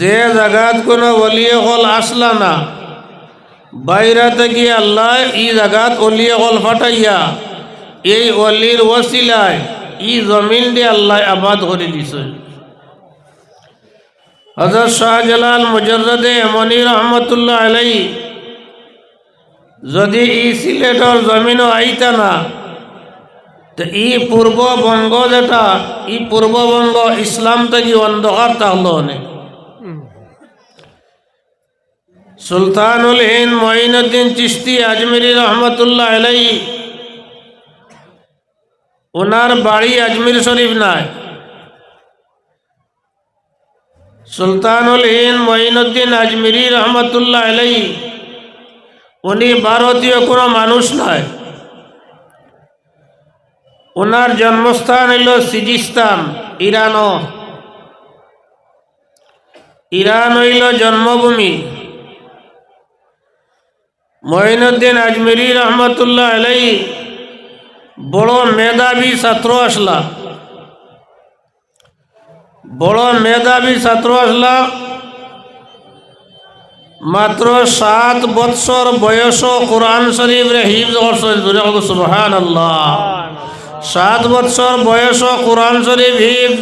যে জায়গাত কোনো অলিয়ে হল আসলা না, বাইরা থেকে আল্লাহ ই জায়গাত অলিয়ে হল ফাটাইয়া এই অলির ওসিলায় ই জমিন দিয়ে আল্লাহ আবাদ করে দিছে। হজরত শাহজালাল মুজরদে এমনি রহমতুল্লাহ আলাই যদি ই সিলেটর জমিনও আইতা না, তো ই পূর্ববঙ্গ যেটা ই পূর্ববঙ্গ ইসলাম থেকে অন্ধকার তাহলে অনেক। সুলতানুল হিন্দ মঈনুদ্দিন চিস্তি আজমিরি রহমতুল্লাহ আলাই ওনার বাড়ি আজমির শরীফ নাই। সুলতানুল হিন্দ মঈনুদ্দিন আজমিরি রহমতুল্লাহ আলাই উনি ভারতীয় কোনো মানুষ নয় ওনার জন্মস্থান হইল সিজিস্তান, ইরানও। ইরান হইল জন্মভূমি। মঈনুদ্দিন আজমিরি রহমতুল্লাহ আলাই বড় মেধাবী ছাত্র আসলা। বড় মেধাবী ছাত্র আসলা। মাত্র সাত বৎসর বয়স কোরআন শরীফ রে হিফজ আল্লাহ সাত বৎসর বয়স কোরআন শরীফ হিফ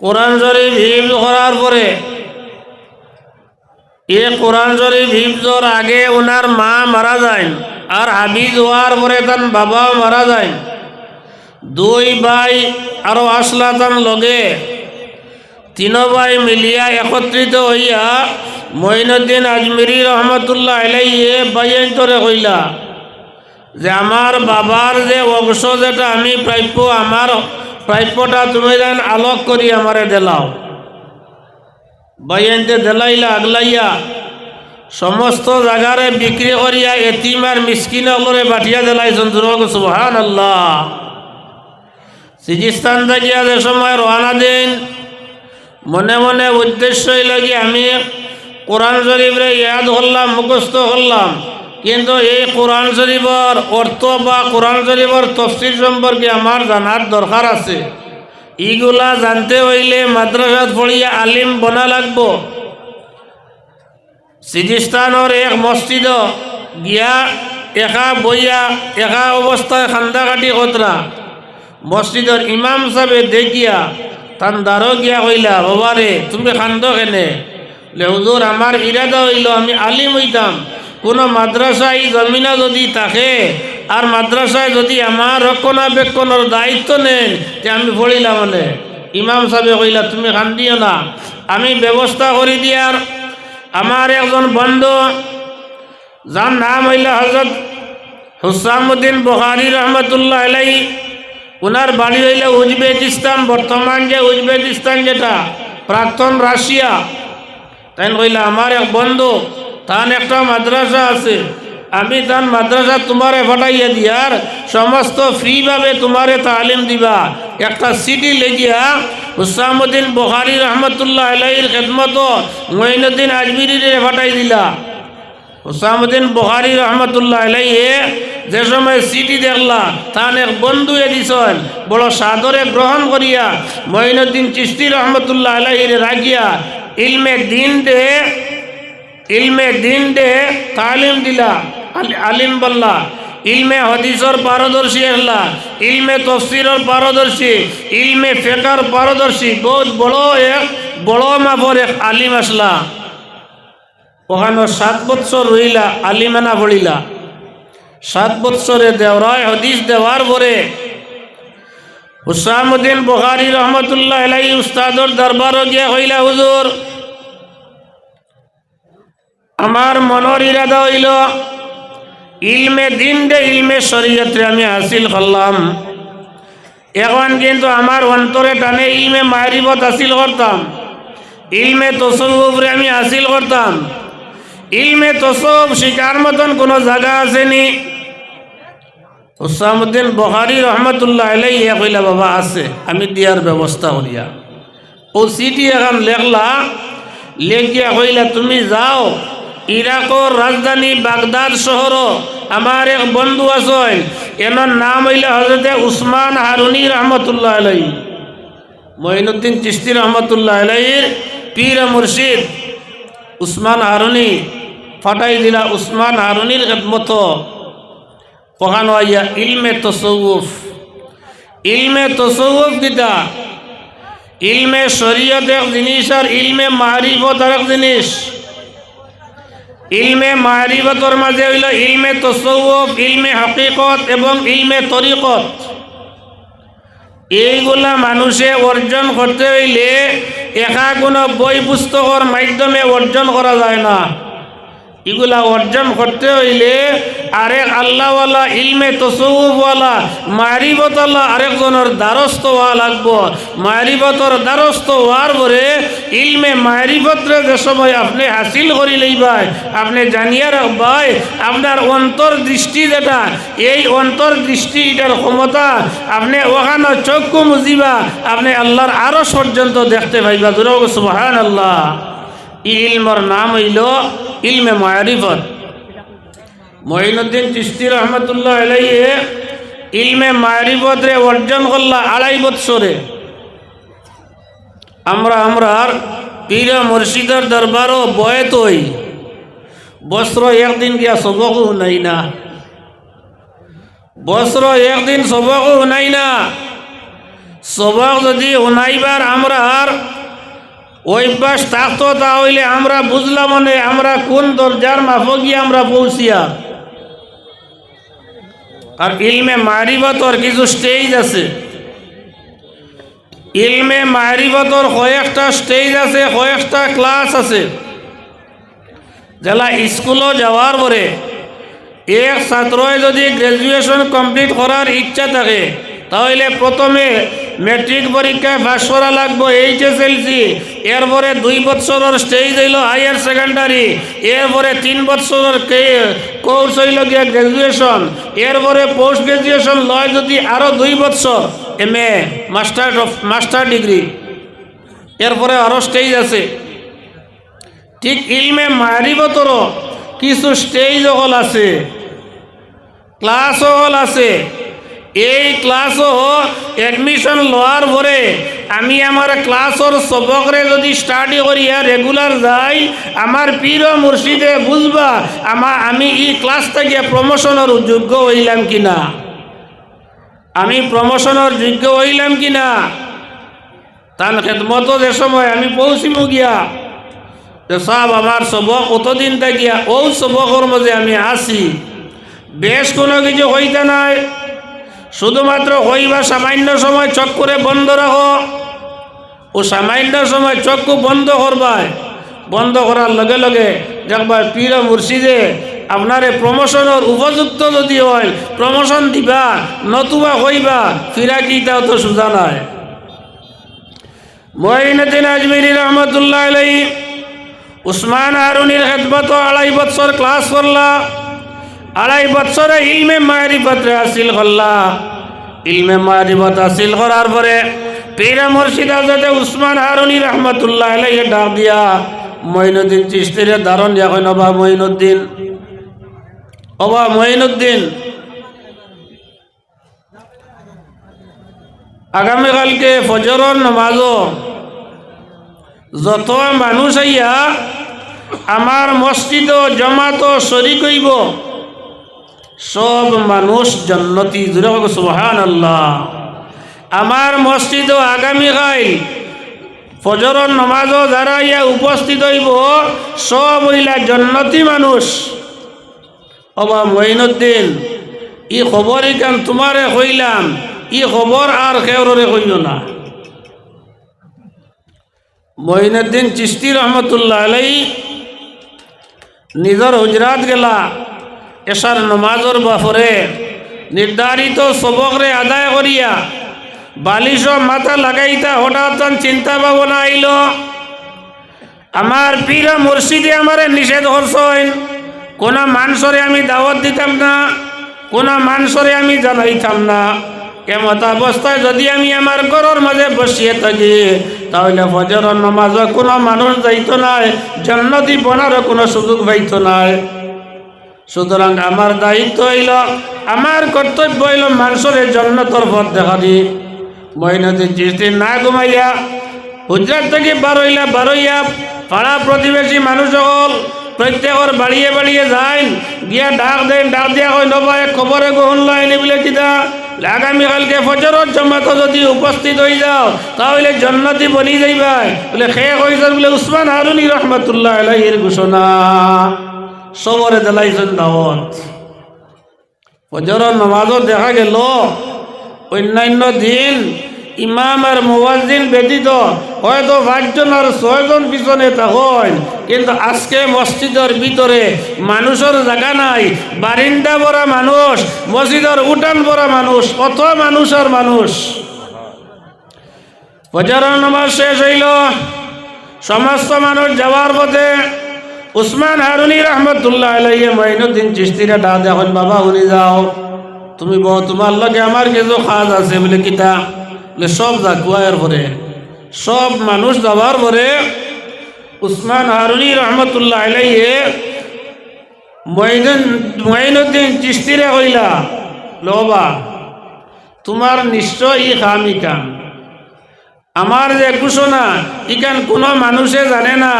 কোরআন শরীফ হিফজ করার পরে এ কোরআন শরীফ হিফজর আগে ওনার মা মারা যায় আর হাবিজ হওয়ার পরে তার বাবাও মারা যায় দুই ভাই আরও আসলা তান লগে। তিন ভাই মিলিয়া একত্রিত হইয়া মঈনুদ্দিন আজমিরি রহমতুল্লাহ আলাইয়ে বাইন্তরে কইলা, যে আমার বাবার যে অংশ যেটা আমি প্রাপ্য, আমার প্রাপ্যটা তুমি যেন আলোক করি, আমারে দেলাও। বাইনতে দেলাইলা আগলাইয়া সমস্ত জায়গারে বিক্রি করিয়া এতিম আর মিসকিন করে বাটিয়া দেলাইছেন সুবহান আল্লাহ সিজিস্তান থাকিয়া যে সময় রওনা দিন, মনে মনে উদ্দেশ্য কি আমি কোরআন শরীফরে ইয়াদ করলাম মুখস্থ করলাম কিন্তু এই কোরআন শরীফর অর্থ বা কোরআন শরীফর তফসিল সম্পর্কে আমার জানার দরকার আছে। ইগুলা জানতে হইলে মাদ্রাসাত পড়িয়া আলিম বনা লাগব। সিজিস্তানের এক মসজিদ গিয়া একা বইয়া, একা অবস্থায় খান্দা কাটি কতরা মসজিদের ইমাম সাহেবে দেখিয়া, তান দ্বারো গিয়া কইলা বাবারে তুমি খান্দ কেনে? হুজুর আমার ইরাদা হইল, আমি আলিম হইতাম। কোনো মাদ্রাসায় জমিনা যদি থাকে আর মাদ্রাসায় যদি আমার রক্ষণাবেক্ষণের দায়িত্ব নেন তে আমি পড়িলাম মানে। ইমাম সাহেব কইলা, তুমি কান্দিও না। আমি ব্যবস্থা করে দিয়ার আমার একজন বন্ধু, যার নাম হইল হজরত হুসামুদ্দিন বহারি রহমতুল্লাহ আলাই ওনার বাড়ি হইল উজবেকিস্তান। বর্তমান যে উজবেকিস্তান যেটা, প্রাক্তন রাশিয়া। তাই কইলা, আমার এক বন্ধু তান একটা মাদ্রাসা আছে। আমি তান মাদ্রাসা তোমারে ফাটাইয়া দিয়ার সমস্ত ফ্রিভাবে তোমারে তালিম দিবা। একটা সিটি লেগিয়া হুসামুদ্দিন বখারি রহমতুল্লাহ আলাইর খেদমত মঈনুদ্দিন আজমিরিরে ফাটাই দিলা। হুসামুদ্দিন বখারি রহমতুল্লাহ আলাইয়ে যে সময় সিটি দেখলা তান এক বন্ধু এদিছন বড় সাদরে গ্রহণ করিয়া মঈনুদ্দিন চিস্তি রহমতুল্লাহ আলাইরে রাখিয়া ইলমে দিন দে, ইলমে দিন দে তালিম দিলা। আলিম বললা, ইলমে হদিসর পারদর্শী আসলা ইলমে তফসিরর পারদর্শী, ইলমে ফেকার পারদর্শী, বহুত বড় এক, বড় মাপর এক আলিম আসলা। ওখানে সাত বৎসর রইলা আলিমানা পড়িলা। সাত বৎসরে দেওরায় হদিস দেওয়ার পরে হুসামুদ্দিন বখারি রহমতুল্লাহ আলাই উস্তাদর দরবারও গিয়া হইলা হুজুর, আমার মনের ইরাদা হইল ইলমে দিন দে, ইলমে শরীয়তে আমি হাসিল করলাম। এখন কিন্তু আমার অন্তরে টানে ইলমে মারিবত হাসিল করতাম। ইলমে তসবুফরে আমি হাসিল করতাম। ইলমে তসব শিকার মতন কোনো জায়গা আসেনি। হুসামুদ্দিন বহারি রহমতুল্লাহ আলাই কইলা, বাবা, আছে, আমি দিয়ার ব্যবস্থা করিয়া ও সিটি এখন লেখলা, লেখিয়া কইলা, তুমি যাও ইরাকর রাজধানী বাগদাদ শহর আমার এক বন্ধু আছেন। এনার নাম হইলে হজরতে উসমান হারুনি রহমতুল্লাহ আলাই মঈনুদ্দিন চিস্তি রহমতুল্লাহ আলাইয়ের পীর মুর্শিদ উসমান হারুনি ফাটাই দিলা উসমান হারুনির খেদমত। কখানো আইয়া ইলমে তসৌফ ইলমে তসৌফ কিতা ইলমে শরীয়ত এক জিনিস আর ইলমে মারিফত আর এক জিনিস। ইলমে মারিবতর মাঝে হইল ইলমে তসৌফ ইলমে হকিকত এবং ইলমে তরিকত। এইগুলা মানুষে অর্জন করতে হইলে একা কোনো বই পুস্তকর মাধ্যমে অর্জন করা যায় না। এগুলা অর্জন করতে হইলে আরেক আল্লাহওয়ালা, ইলমে তসৌফওয়ালা, মারিবতওয়ালা আরেকজনের দ্বারস্থ হওয়া লাগবো। মারিবতর দ্বারস্থ হওয়ার পরে ইলমে মারিবতরে যে সময় আপনি হাসিল করি লইবাই আপনি জানিয়া রাখবাই আপনার অন্তর দৃষ্টি যেটা, এই অন্তর দৃষ্টি এটার ক্ষমতা আপনি ওখানে চক্ষু মুজিবা, আপনি আল্লাহর আরও পর্যন্ত দেখতে পাইবা। দুরগ সুবহান আল্লাহ ইলমর নাম হইল ইলমে মারিফত। মহিনুদ্দিন চিস্তি রহমতুল্লাহ আলাইয়ে ইলমে মারিফত রে অর্জন করলা আড়াই বৎসরে। আমরা আমরার পীর মুর্শিদের দরবারও বয়ত হই। বস্ত্র একদিন গিয়া সবকও নাই না। বস্ত্র একদিন সবকও শুনাই না। সবক যদি শুনাইবার আমরার অভ্যাস থাকতো তাহলে আমরা বুঝলাম মানে আমরা কোন দরজার মাফগিয়ে আমরা পৌঁছিয়া। আর ইলমে মারিবতর কিছু স্টেজ আছে। ইলমে মারিবতর কয়েকটা স্টেজ আছে, কয়েকটা ক্লাস আছে। যেলা স্কুলও যাওয়ার পরে এক ছাত্রই যদি গ্রাজুয়েশন কমপ্লিট করার ইচ্ছা থাকে, তাহলে প্রথমে মেট্রিক পরীক্ষায় পাস করা লাগবো এইচ এস এল সি এরপরে দুই বৎসরের স্টেজ হইল হায়ার সেকেন্ডারি এরপরে তিন বৎসরের কোর্স হইল গিয়া গ্রাজুয়েশন এরপরে পোস্ট গ্রাজুয়েশন লয় যদি আরও দুই বৎসর M A master master degree এরপরে আরও স্টেজ আছে। ঠিক ইলমে মারিবতর কিছু স্টেজ হল আছে। ক্লাস হল আছে। এই ক্লাসও এডমিশন লওয়ার পরে আমি আমার ক্লাসর সবকরে যদি স্টাডি করিয়া রেগুলার যাই আমার পীর মুর্শিদে বুঝবা আমার আমি এই ক্লাস থেকে প্রমোশনের যোগ্য হইলাম কিনা। আমি প্রমোশনের যোগ্য হইলাম কিনা। তার খেদমত যে সময় আমি পৌঁছিমু গিয়া। যে সব আমার সবক কতদিন থাকিয়া ও সবকর মাঝে আমি আসি বেশ কোনো কিছু হইতে নাই। শুধুমাত্র হইবা সামান্য সময় চক বন্ধ রাখো। ও সামান্য সময় চক্ষু বন্ধ করবায় বন্ধ করার লগে লগে দেখবা পীর মুর্শিদে আপনারে প্রমোশনের উপযুক্ত যদি হয়, প্রমোশন দিবা, নতুবা হইবা, ফিরা কি তাও তো সুজা নাই। মহিনুদ্দিন আজমিরি রহমতুল্লাহ আলাই উসমান হারুনির খেদমত আড়াই বৎসর ক্লাস করলা। আড়াই বৎসরে ইলমে মারিফত হাসিল করলা। ইলমে মারিফত হাসিল করার পরে পীরা মুর্শিদ আজাদে উসমান হারুনি রহমতুল্লাহ আলাইকে ডাক দিয়া, মঈনুদ্দিন চিস্তিরে দারণ এখন অবা মঈনুদ্দিন। অবা মঈনুদ্দিন। আগামীকালকে ফজরর নমাজও। যত মানুষ আইয়া আমার মসজিদ জমাত শরিক হইব সব মানুষ জন্নতি। জুড়ে সুহান আল্লাহ আমার মসজিদ আগামীকাল ফজরর নমাজও যারা ইয়া উপস্থিত হইব। সব হইলা জন্নতি মানুষ। অবা মঈনুদ্দিন, ই খবর ইকান তোমারে কইলাম। ই খবর আর কেউরে কইল না। মঈনুদ্দিন চিস্তি রহমতুল্লাহ আলাই নিজর হুজরাত গেলা। এসার নমাজর বাফরে নির্ধারিত সবকরে আদায় করিয়া বালিশ মাথা লাগাইতা হঠাৎ চিন্তা ভাবনা আইল আমার পীর মুর্শিদে আমারে নিষেধ করছেন কোন মানুষরে আমি দাওয়াত দিতাম না, কোন মানুষরে আমি জানাইতাম না। এমত অবস্থায় যদি আমি আমার ঘরের মাঝে বসিয়ে থাকি, তাহলে ফজর নমাজ কোনো মানুষ যাইত নাই, জন্নতি বনারও কোনো সুযোগ পাইত নাই। সুতরাং আমার দায়িত্ব হইল, আমার কর্তব্য হইল মানুষের জন্নতর পথ দেখা দি। মহিনুদ্দিন চিস্তি না ঘুমাইয়া, হুজরাত থেকে বারইলা বারইয়া পাড়া প্রতিবেশী মানুষ সকল প্রত্যেকর বাড়িয়ে বাড়িয়ে যায় গিয়া ডাক দেন, ডাক দিয়া কই নবা, এক খবরে গ্রহণ লাইনে বলে কিতা আগামীকালকে ফজরত জমাতো যদি উপস্থিত হয়ে যাও, তাহলে জন্নতি বনি যাইবাই। বলে খে কইছেন? বলে, উসমান হারুনি রহমতুল্লাহ আলাইহির ঘোষণা। সবরে দিলাইছেন দাওয়াত ফজরের নমাজও দেখা গেল। অন্যান্য দিন ইমাম আর মুওয়াজ্জিন ব্যতীত হয়তো পাঁচজন আর ছয়জন পিছনে তখন কিন্তু আজকে মসজিদের ভিতরে মানুষের জায়গা নাই। বারিন্দা ভরা মানুষ, মসজিদের উঠান ভরা মানুষ কত মানুষ আর মানুষ। ফজরের নামাজ শেষ হইল। সমস্ত মানুষ যাওয়ার পথে উসমান হারুনি রহমতুল্লাহ আলাইয়ে মঈনুদ্দিন চিস্তিরা ডা দেখুন বাবা, উনি যাও। তুমি বউ তোমার লগে আমার কিছু কাজ আছে? বলে, কিতা? বলে, সব যা কুয়ার পরে। সব মানুষ যাওয়ার পরে উসমান হারুনি রহমতুল্লাহ আলাইয়ে মঈনুদ্দিন মঈনুদ্দিন চিস্তিরে কইলা লবা তোমার নিশ্চয় ই খামি কাম। আমার যে ঘোষণা, ইখান কোনো মানুষে জানে না।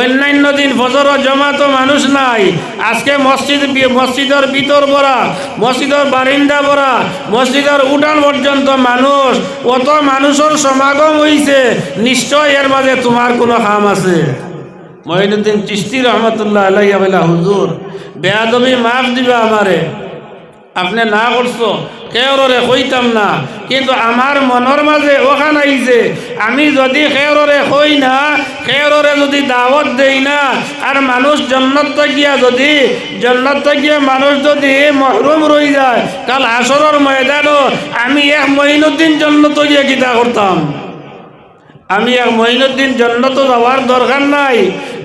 অন্যান্য দিন ফজর জমাতো মানুষ নাই। আজকে মসজিদ মসজিদের ভিতর ভরা মসজিদের বারিন্দা ভরা মসজিদের উঠান পর্যন্ত মানুষ, অত মানুষের সমাগম হইছে, নিশ্চয় এর মাঝে তোমার কোনো কাম আছে। মহিনুদ্দিন চিস্তি রহমতুল্লাহ বলে, হুজুর, বেয়াদবি মাফ দিবা আমারে। আপনি না করছ খেয়রে কইতাম না, কিন্তু আমার মনের মাঝে ওখান আইছে আমি যদি খেয়রে কই না খেয়রে যদি দাওয়াত দেই না, আর মানুষ জন্নত গিয়া যদি, জন্নত গিয়া মানুষ যদি মহরুম রই যায়, কাল আসরের ময়দানও আমি এক মহিনুদ্দিন জন্নত গিয়া কিতা করতাম। আমি এক মহিনুদ্দিন জন্নত যাওয়ার দরকার নাই।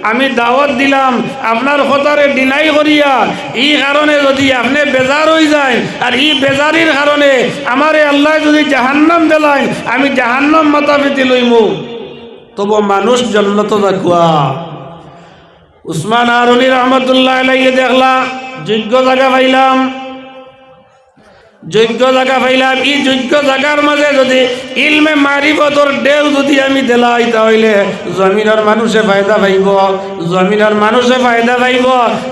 আমি দাওয়াত দিলাম, আপনার কথারে ডিনাই করিয়া এই কারণে যদি আপনি বেজার হয়ে যায় আর এই বেজারির কারণে আমারে আল্লাহ যদি জাহান্নাম দিলাইন আমি জাহান্নাম মাথা পেতে লইমু। তবু মানুষ জন্নত দেখুয়া উসমান আরনি রহমতুল্লাহ আলাইয়ে দেখলা, যোগ্য জায়গা পাইলাম। যোগ্য জায়গা পাইলাম। এই যোগ্য জায়গার মাঝে যদি ইলমে মারিবতর ডেউ যদি আমি দিলাই, তাহলে জমিনের মানুষে ফায়দা পাইব। জমিনের মানুষে ফায়দা পাইব।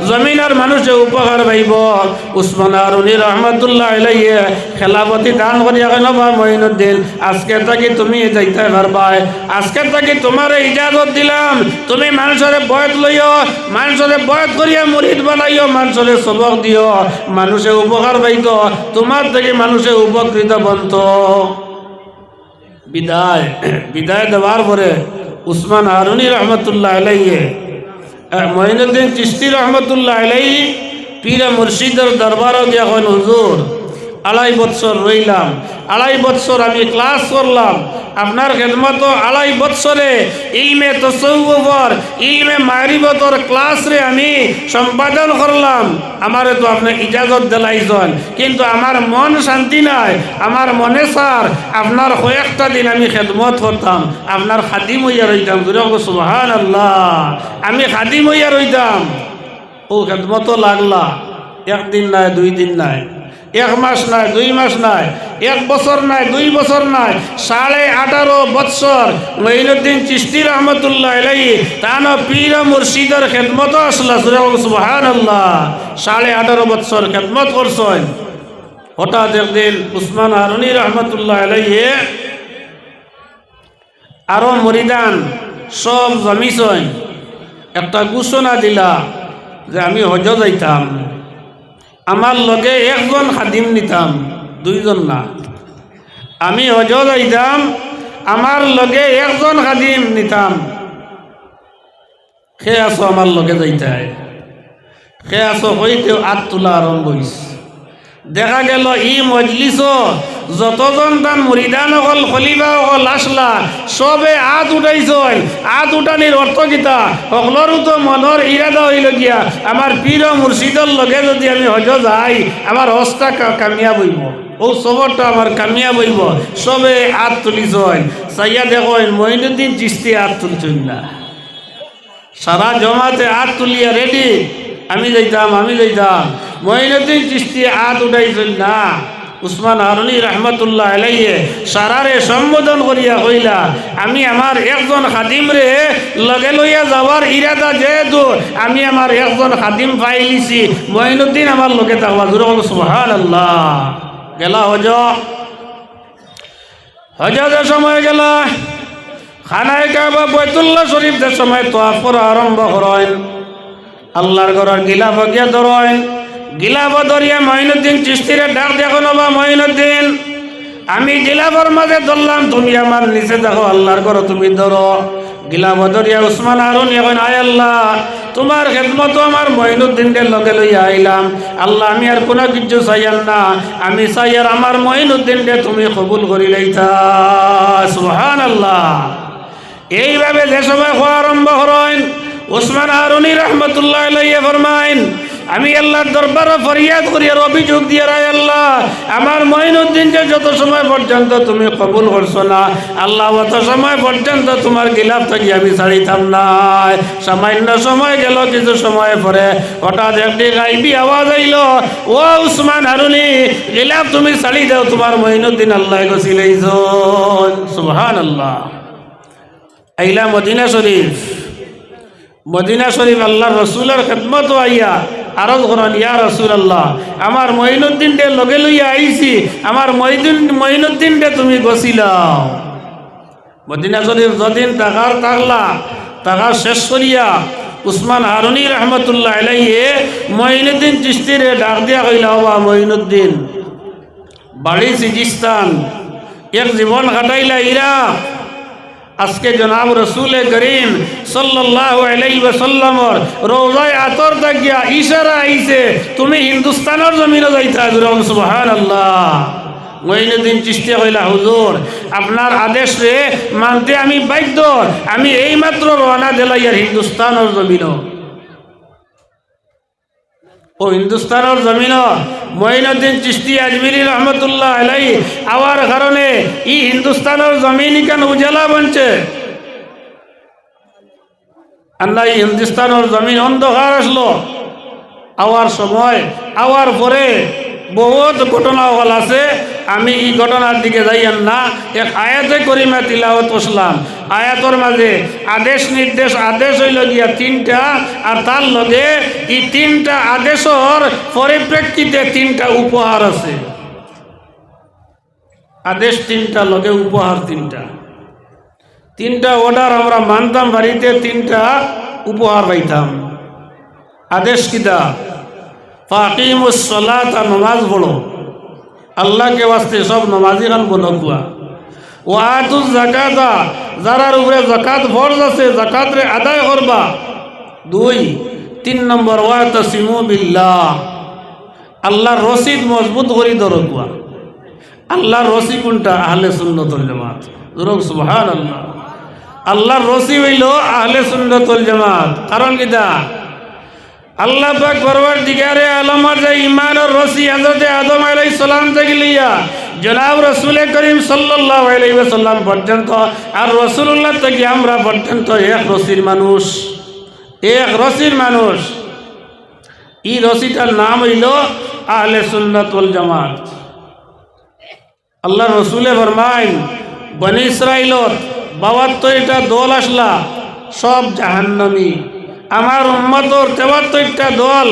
জমিনের মানুষে উপকার পাইব। উসমান আরুনি রহমতুল্লাহ আলাইয়ে খেলাপতি দান করিয়া কেন বা মঈনুদ্দিন আজকে থাকি তুমি যাইতে পারবাই আজকে থাকি তোমার ইজাজত দিলাম। তুমি মানুষের বয়ত লইও মানুষের বয়ত করিয়া মুরিদ বানাইও মানুষের সবক দিও মানুষে উপকার পাইত তোমার থেকে মানুষে উপকৃত বন্ত। বিদায় বিদায় দেওয়ার পরে উসমান হারুনি রহমতুল্লাহ আলাইয়ে মহিনুদ্দিন চিস্তি রহমতুল্লাহ আলাই পীরা মুর্শিদের দরবারও যখন হুজুর আড়াই বৎসর রইলাম, আড়াই বৎসর আমি ক্লাস করলাম। আপনার খেদমত, আড়াই বৎসরে ইলমে তসৌবর ইলমে মারিবতর ক্লাসরে আমি সম্পাদন করলাম। আমারে তো আপনি ইজাজত দিলাইছেন, কিন্তু আমার মন শান্তি নাই, আমার মনে স্যার আপনার কয়েকটা দিন আমি খেদমত করতাম, আপনার খাদিম হইয়া রইতাম। সুহান আল্লাহ আমি খাদিম হইয়া রইতাম। ও খেদমত লাগলা, একদিন নাই, দুই দিন নাই। এক মাস নাই, দুই মাস নাই, এক বছর নাই, দুই বছর নাই, সাড়ে আঠারো বৎসর মঈনুদ্দিন চিস্তি রহমতুল্লাহ এলাই তান পীর মুর্শিদের খেদমত আসলা সুহান সাড়ে আঠারো বৎসর খেদমত করছেন। হঠাৎ একদিন উসমান হারুনি রহমতুল্লাহ এলাইয়ে আরও মরিদান সব জমিছই একটা ঘোষণা দিলা যে আমি হজ যাইতাম। আমার লগে একজন খাদিম নিতাম, দুইজন না। আমি হজ যাইতাম আমার লগে একজন খাদিম নিতাম। সে আছো আমার লগে যাইতাই। সে আছো হইতে আত তোলা আরম্ভ হইছে দেখা গেল ই মজলিস যতজন তান মুরিদান অকল খলিফা অকল আসলা, সবে আত উঠাইছই আত উঠানির অর্থ কিতা? সকলৰো তো মনৰ ইৰাদা হইল গিয়া আমার পীর মুর্শিদর লগে যদি আমি হজ যাই আমার হস্তা কামিয়া বইব ও সবরটা আমার কামিয়া বইব সবে আত তুলিছই চাইয়া দেখেন মহিনুদ্দিন চিস্তি আত তুলছই না। সারা জমাতে হাত তুলিয়া রেডি আমি যাইতাম আমি যাইতাম। মহিনুদ্দিন চিস্তি হাত উঠাইছিল না। উসমান হারুনি রহমতুল্লাহ আলাইয়ে সারারে সম্বোধন করিয়া কইলা, আমি আমার একজন খাদিম রে লগে লইয়া যাওয়ার ইরাদা যেহেতু, আমি আমার একজন খাদিম পাইলিছি মঈনুদ্দিন আমার লোকে থাকবা। বলো সুহান আল্লাহ গেলা হজ। হজের সময় গেলা, খানায় কাবা বৈতুল্লাহ শরীফ যে সময় তোয়াফ করা আরম্ভ করেন, আল্লাহর ঘরের গিলাফ গিয়া ধরেন গিলাফ ধরিয়া মঈনুদ্দিন চিস্তিরে ডাক দেখো নবা মঈনুদ্দিন আমি গিলাফর মাঝে ধরলাম, তুমি আমার নিচে দেখো, আল্লাহর ঘর তুমি ধরো। গিলাফ ধরিয়া উসমান আরুন এখন আয় আল্লাহ, তোমার খেদমতো আমার মঈনুদ্দিনকে লগে লইয়া আইলাম। আল্লাহ, আমি আর কোনো কিছু চাইয়ার না, আমি চাই আর আমার মঈনুদ্দিনকে তুমি কবুল করি লইতা। সুহান আল্লাহ এইভাবে যে সময় হওয়া আরম্ভ করেন ওসমান হারুনি রহমতুল্লাহ আলাইহি ফরমাইন আমি আল্লাহর দরবারে ফরিয়াদ করি আর অভিযোগ দিয়ে রায় আল্লাহ, আমার মঈনুদ্দিন যে যত সময় পর্যন্ত তুমি কবুল করছ না, আল্লাহ অত সময় পর্যন্ত তোমার গিলাফ থাকি আমি ছাড়িতাম নাই সামান্য সময় গেল, কিছু সময় পরে হঠাৎ একটি গাইবি আওয়াজ আইল, ও উসমান হারুনি, গিলাফ তুমি ছাড়ি দাও, তোমার মঈনুদ্দিন আল্লাহ গছিলেইছ সুবহান আল্লাহ আইলা মদিনা শরীফ। মদিনা শরীফ আল্লাহ রসুলের খেদমত আইয়া আরজ করেন, ইয়া রসুল আল্লাহ আমার মঈনুদ্দিন ডে লগে লইয়া আইছি, আমার মঈদিন মঈনুদ্দিন ডে তুমি গছিলাও। মদিনা শরীফ যদিন টাকার থাকলা টাকা শেষ করিয়া উসমান হারুনি রহমতুল্লাহ আলাইয়ে মঈনুদ্দিন চিস্তিরে ডাক দিয়া কইলা হবা মঈনুদ্দিন, বাড়ি সিজিস্তান, এক জীবন কাটাইলা ইরাক আজকে জনাব রসুল করিম সাল্লাহ রোজায় আতর দাগিয়া ইশারা আইছে, তুমি হিন্দুস্তানের জমিনে যাইতা দুরম সুবহানাল্লাহ। মহিনুদ্দিন চিস্তিয়া কইলা, হুজুর, আপনার আদেশ রে মানতে আমি বাধ্য। আমি এইমাত্র রওনা দিলাইয়ার হিন্দুস্তানের জমিনও। ও হিন্দুস্তানের জমিন মঈনুদ্দিন চিস্তি আজমিরি রহমতুল্লাহ আলাই আওয়ার কারণে ই হিন্দুস্তানের জমিন কেন উজালা বনছে? আল্লাহ এই হিন্দুস্তানের জমিন অন্ধকার আসলো। আওয়ার সময়, আওয়ার পরে বহুত ঘটনা হল আছে। আমি এই ঘটনার দিকে যাইয়ান না। এক আয়াতে করিমা তিলাওয়াত করলাম। আয়াতর মাঝে আদেশ নির্দেশ আদেশ হইল গিয়া তিনটা আর তার লগে এই তিনটা আদেশর পরিপ্রেক্ষিতে তিনটা উপহার আছে। আদেশ তিনটা, লগে উপহার তিনটা। তিনটা অর্ডার আমরা মানতাম বাড়িতে তিনটা উপহার পাইতাম। আদেশ কিতা ফাকিমুসলাত নমাজ পড়ো। আল্লাহকে বাস্তে সব নমাজি খান বলো কুয়া। ওয়াতু জাকাতা যারার উপরে জাকাত ফরজ আছে জাকাত রে আদায় করবা। দুই, তিন নম্বর ওয়াত সিমু বিল্লাহ। আল্লাহর রসিদ মজবুত করি ধরো কুয়া। আল্লাহর রসি কোনটা? আহলে সুন্নতুল জামাত। ধরো সুবহান আল্লাহ আল্লাহর রসি হইল আহলে সুন্নতুল জামাত। কারণ কিটা আল্লাহ পাক পরবার দিগারে আলমার যে ইমানের রসি হজরতে আদম আলাই সালাম থেকে লিয়া জনাব রসুল করিম সাল্লাহ আলাইসাল্লাম পর্যন্ত আর রসুল্লাহ থেকে আমরা পর্যন্ত এক রসির মানুষ, এক রসির মানুষ। এই রসিটার নাম হইল আহলে সুন্নতুল জামাত। আল্লাহ রসুলে ফরমাইন, বনি ইসরাইলত এটা দল আসলা, সব জাহান্নামী। আমার উম্মতর তেবাত্তরটা দল,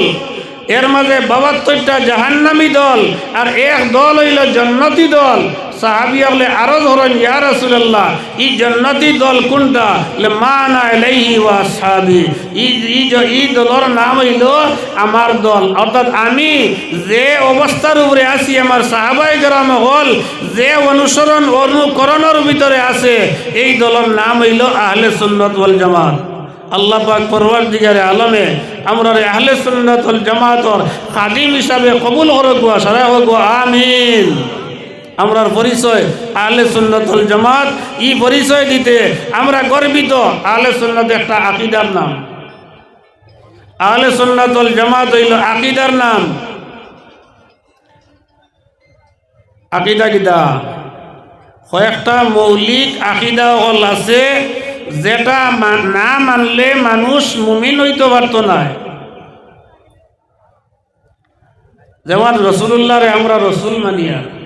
এর মাঝে বাবাত্তরটা জাহান্নামী দল, আর এক দল হইল জন্নতি দল। সাহাবি হলে আরও ধরেন, ইয়া রাসূলুল্লাহ, এই জন্নতি দল কোনটা? মানা আলাইহি ওয়া সাহাবি ই ই দলের নাম হইল আমার দল। অর্থাৎ আমি যে অবস্থার উপরে আছি, আমার সাহাবাই গ্রাম হল যে অনুসরণ, অনুকরণের ভিতরে আছে, এই দলের নাম হইল আহলে সুন্নত ওয়াল জামাত। আল্লাহ পাক পরওয়ার দিগারে আলমে আমরা আহলে সুন্নাতুল জামাতর খাদিম হিসাবে কবুল করে গোয়া, সারা হোক আমিন। আমরার পরিচয় আহলে সুন্নাতুল জামাত, ই পরিচয় দিতে আমরা গর্বিত। আহলে সুন্নাত একটা আকিদার নাম। আহলে সুন্নাতুল জামাত হইল আকিদার নাম। আকিদা কিদা কয়েকটা মৌলিক আকিদা হল আছে যেটা না মানলে মানুষ মুমিন হইতে পারতো না। যেমন রসুল্লাহরে আমরা রসুল মানিয়া।